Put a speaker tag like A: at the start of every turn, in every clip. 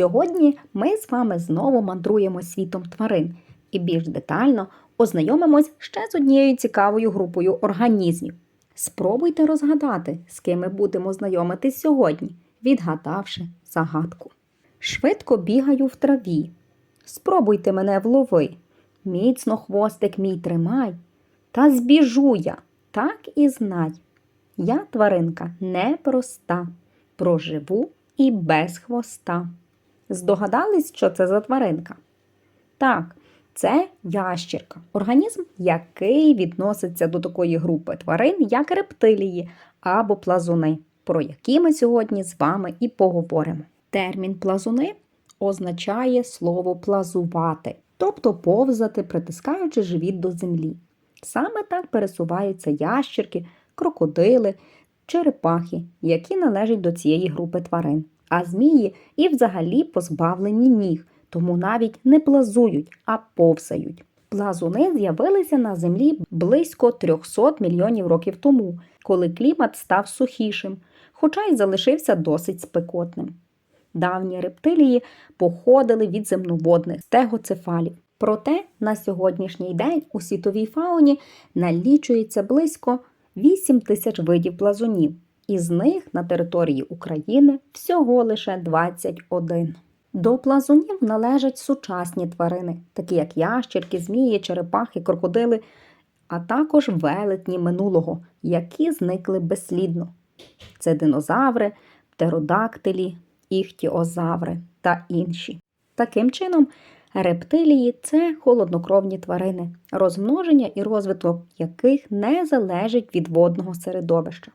A: Сьогодні ми з вами знову мандруємо світом тварин і більш детально ознайомимось ще з однією цікавою групою організмів. Спробуйте розгадати, з ким ми будемо знайомитись сьогодні, відгадавши загадку. Швидко бігаю в траві. Спробуйте мене влови. Міцно хвостик мій тримай. Та збіжу я, так і знай. Я тваринка непроста, проживу і без хвоста. Здогадались, що це за тваринка? Так, це ящірка, організм, який відноситься до такої групи тварин, як рептилії або плазуни, про які ми сьогодні з вами і поговоримо. Термін плазуни означає слово плазувати, тобто повзати, притискаючи живіт до землі. Саме так пересуваються ящірки, крокодили, черепахи, які належать до цієї групи тварин. А змії і взагалі позбавлені ніг, тому навіть не плазують, а повсають. Плазуни з'явилися на землі близько 300 мільйонів років тому, коли клімат став сухішим, хоча й залишився досить спекотним. Давні рептилії походили від земноводних стегоцефалів. Проте на сьогоднішній день у світовій фауні налічується близько 8 тисяч видів плазунів, із них на території України всього лише 21. До плазунів належать сучасні тварини, такі як ящерки, змії, черепахи, крокодили, а також велетні минулого, які зникли безслідно. Це динозаври, птеродактилі, іхтіозаври та інші. Таким чином, рептилії це холоднокровні тварини, розмноження і розвиток яких не залежить від водного середовища.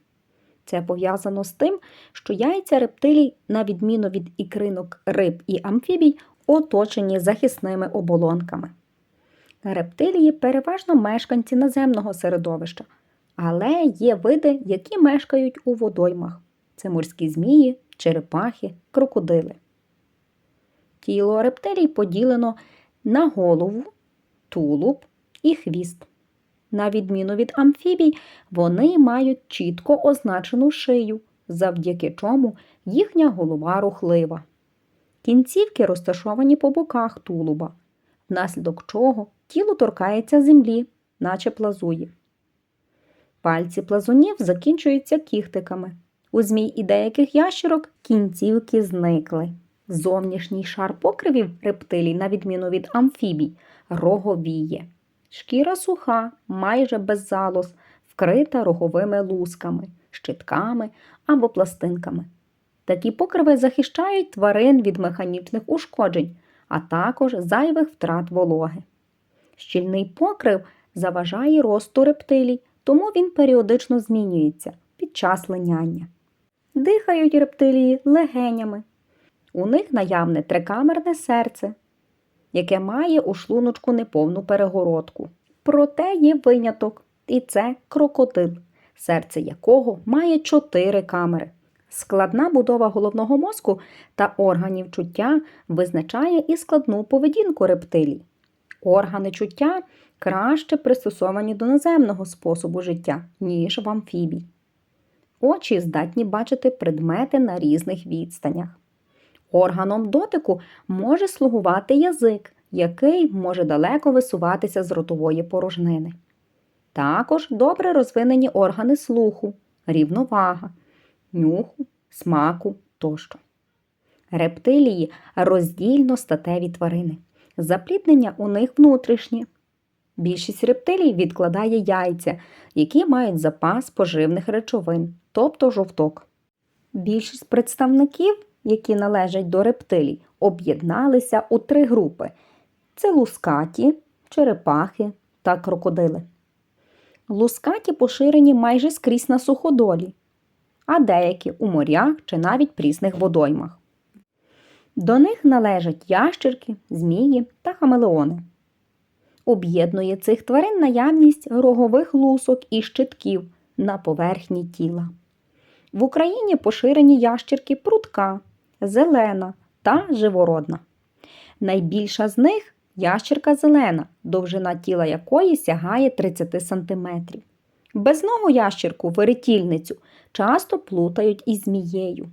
A: Це пов'язано з тим, що яйця рептилій, на відміну від ікринок риб і амфібій, оточені захисними оболонками. Рептилії переважно мешканці наземного середовища, але є види, які мешкають у водоймах. Це морські змії, черепахи, крокодили. Тіло рептилій поділено на голову, тулуб і хвіст. На відміну від амфібій, вони мають чітко означену шию, завдяки чому їхня голова рухлива. Кінцівки розташовані по боках тулуба, внаслідок чого тіло торкається землі, наче плазує. Пальці плазунів закінчуються кігтиками. У змій і деяких ящерок кінцівки зникли. Зовнішній шар покривів рептилій, на відміну від амфібій, роговіє. Шкіра суха, майже без залоз, вкрита роговими лусками, щитками або пластинками. Такі покриви захищають тварин від механічних ушкоджень, а також зайвих втрат вологи. Щільний покрив заважає росту рептилій, тому він періодично змінюється під час линяння. Дихають рептилії легенями. У них наявне трикамерне серце, яке має у шлуночку неповну перегородку. Проте є виняток, і це крокодил, серце якого має чотири камери. Складна будова головного мозку та органів чуття визначає і складну поведінку рептилій. Органи чуття краще пристосовані до наземного способу життя, ніж в амфібій. Очі здатні бачити предмети на різних відстанях. Органом дотику може слугувати язик, який може далеко висуватися з ротової порожнини. Також добре розвинені органи слуху, рівновага, нюху, смаку тощо. Рептилії роздільно статеві тварини. Запліднення у них внутрішні. Більшість рептилій відкладає яйця, які мають запас поживних речовин, тобто жовток. Більшість представників, які належать до рептилій, об'єдналися у три групи: це лускаті, черепахи та крокодили. Лускаті поширені майже скрізь на суходолі, а деякі у морях чи навіть прісних водоймах. До них належать ящерки, змії та хамелеони. Об'єднує цих тварин наявність рогових лусок і щитків на поверхні тіла. В Україні поширені ящерки прутка, зелена та живородна. Найбільша з них ящерка зелена, довжина тіла якої сягає 30 см. Безногу ящерку веретільницю часто плутають із змією.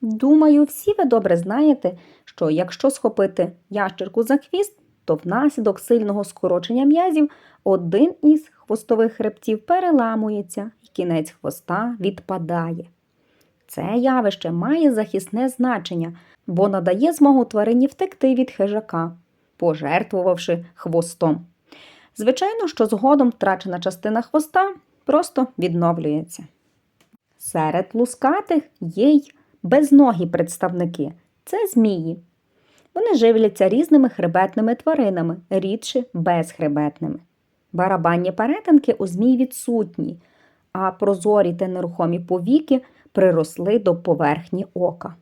A: Думаю, всі ви добре знаєте, що якщо схопити ящерку за хвіст, то внаслідок сильного скорочення м'язів один із хвостових хребтів переламується і кінець хвоста відпадає. Це явище має захисне значення, бо надає змогу тварині втекти від хижака, пожертвувавши хвостом. Звичайно, що згодом втрачена частина хвоста просто відновлюється. Серед лускатих є й безногі представники це змії. Вони живляться різними хребетними тваринами, рідше безхребетними. Барабанні перетинки у змій відсутні, а прозорі та нерухомі повіки приросли до поверхні ока.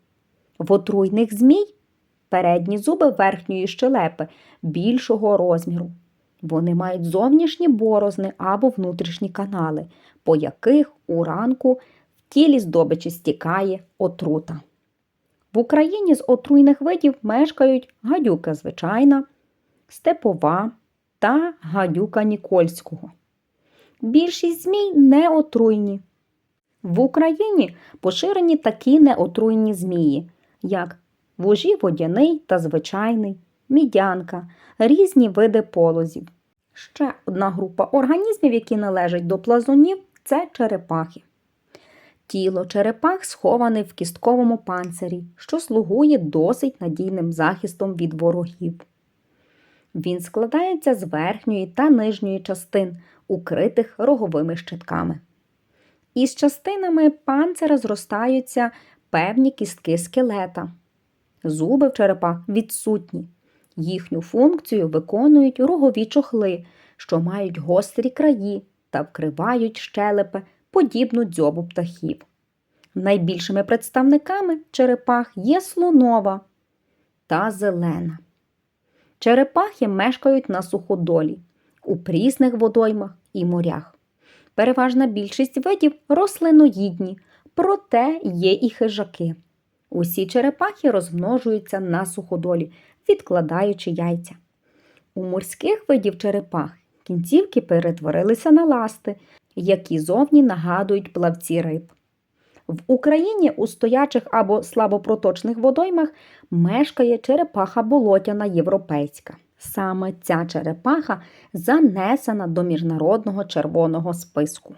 A: В отруйних змій передні зуби верхньої щелепи більшого розміру. Вони мають зовнішні борозни або внутрішні канали, по яких уранку в тілі здобичі стікає отрута. В Україні з отруйних видів мешкають гадюка звичайна, степова та гадюка Нікольського. Більшість змій не отруйні. В Україні поширені такі неотруйні змії, як вужі водяний та звичайний, мідянка, різні види полозів. Ще одна група організмів, які належать до плазунів, це черепахи. Тіло черепах сховане в кістковому панцирі, що слугує досить надійним захистом від ворогів. Він складається з верхньої та нижньої частин, укритих роговими щитками. Із частинами панцира зростаються певні кістки скелета. Зуби в черепах відсутні. Їхню функцію виконують рогові чохли, що мають гострі краї та вкривають щелепи, подібну дзьобу птахів. Найбільшими представниками черепах є слонова та зелена. Черепахи мешкають на суходолі, у прісних водоймах і морях. Переважна більшість видів рослиноїдні, проте є і хижаки. Усі черепахи розмножуються на суходолі, відкладаючи яйця. У морських видів черепах кінцівки перетворилися на ласти, які зовні нагадують плавці риб. В Україні у стоячих або слабопроточних водоймах мешкає черепаха болотяна європейська. Саме ця черепаха занесена до міжнародного червоного списку.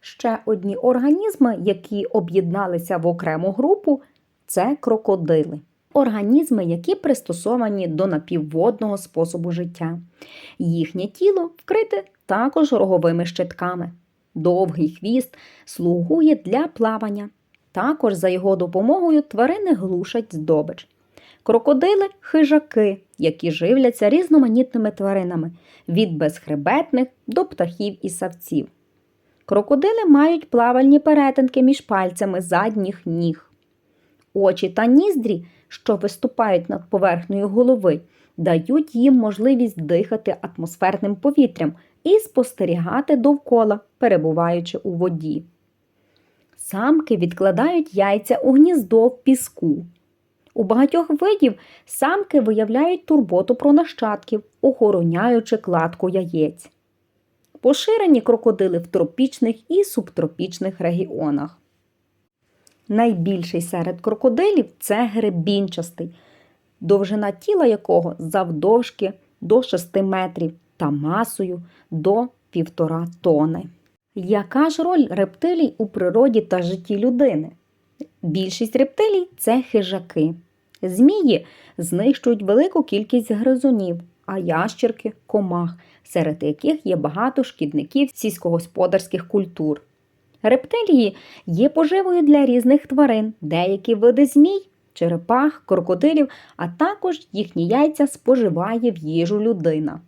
A: Ще одні організми, які об'єдналися в окрему групу, це крокодили. Організми, які пристосовані до напівводного способу життя. Їхнє тіло вкрите також роговими щитками. Довгий хвіст слугує для плавання. Також за його допомогою тварини глушать здобич. Крокодили хижаки, які живляться різноманітними тваринами від безхребетних до птахів і савців. Крокодили мають плавальні перетинки між пальцями задніх ніг. Очі та ніздрі, що виступають над поверхнею голови, дають їм можливість дихати атмосферним повітрям і спостерігати довкола, перебуваючи у воді. Самки відкладають яйця у гніздо в піску. У багатьох видів самки виявляють турботу про нащадків, охороняючи кладку яєць. Поширені крокодили в тропічних і субтропічних регіонах. Найбільший серед крокодилів це гребінчастий, довжина тіла якого завдовжки до 6 метрів та масою до 1,5 тони. Яка ж роль рептилій у природі та житті людини? Більшість рептилій це хижаки. Змії знищують велику кількість гризунів, а ящерки комах, серед яких є багато шкідників сільськогосподарських культур. Рептилії є поживою для різних тварин, деякі види змій, черепах, крокодилів, а також їхні яйця споживає в їжу людина.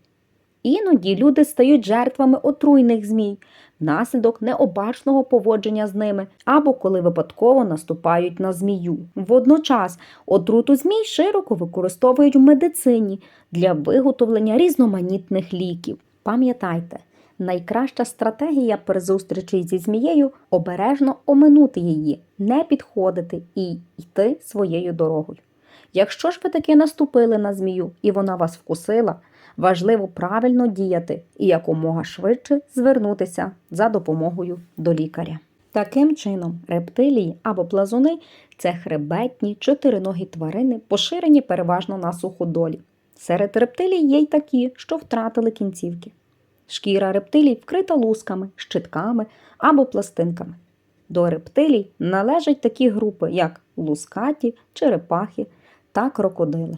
A: Іноді люди стають жертвами отруйних змій внаслідок необачного поводження з ними або коли випадково наступають на змію. Водночас отруту змій широко використовують в медицині для виготовлення різноманітних ліків. Пам'ятайте, найкраща стратегія при зустрічі зі змією обережно оминути її, не підходити і йти своєю дорогою. Якщо ж ви таки наступили на змію і вона вас вкусила, важливо правильно діяти і якомога швидше звернутися за допомогою до лікаря. Таким чином, рептилії або плазуни це хребетні чотириногі тварини, поширені переважно на суходолі. Серед рептилій є й такі, що втратили кінцівки. Шкіра рептилій вкрита лусками, щитками або пластинками. До рептилій належать такі групи, як лускаті, черепахи та крокодили.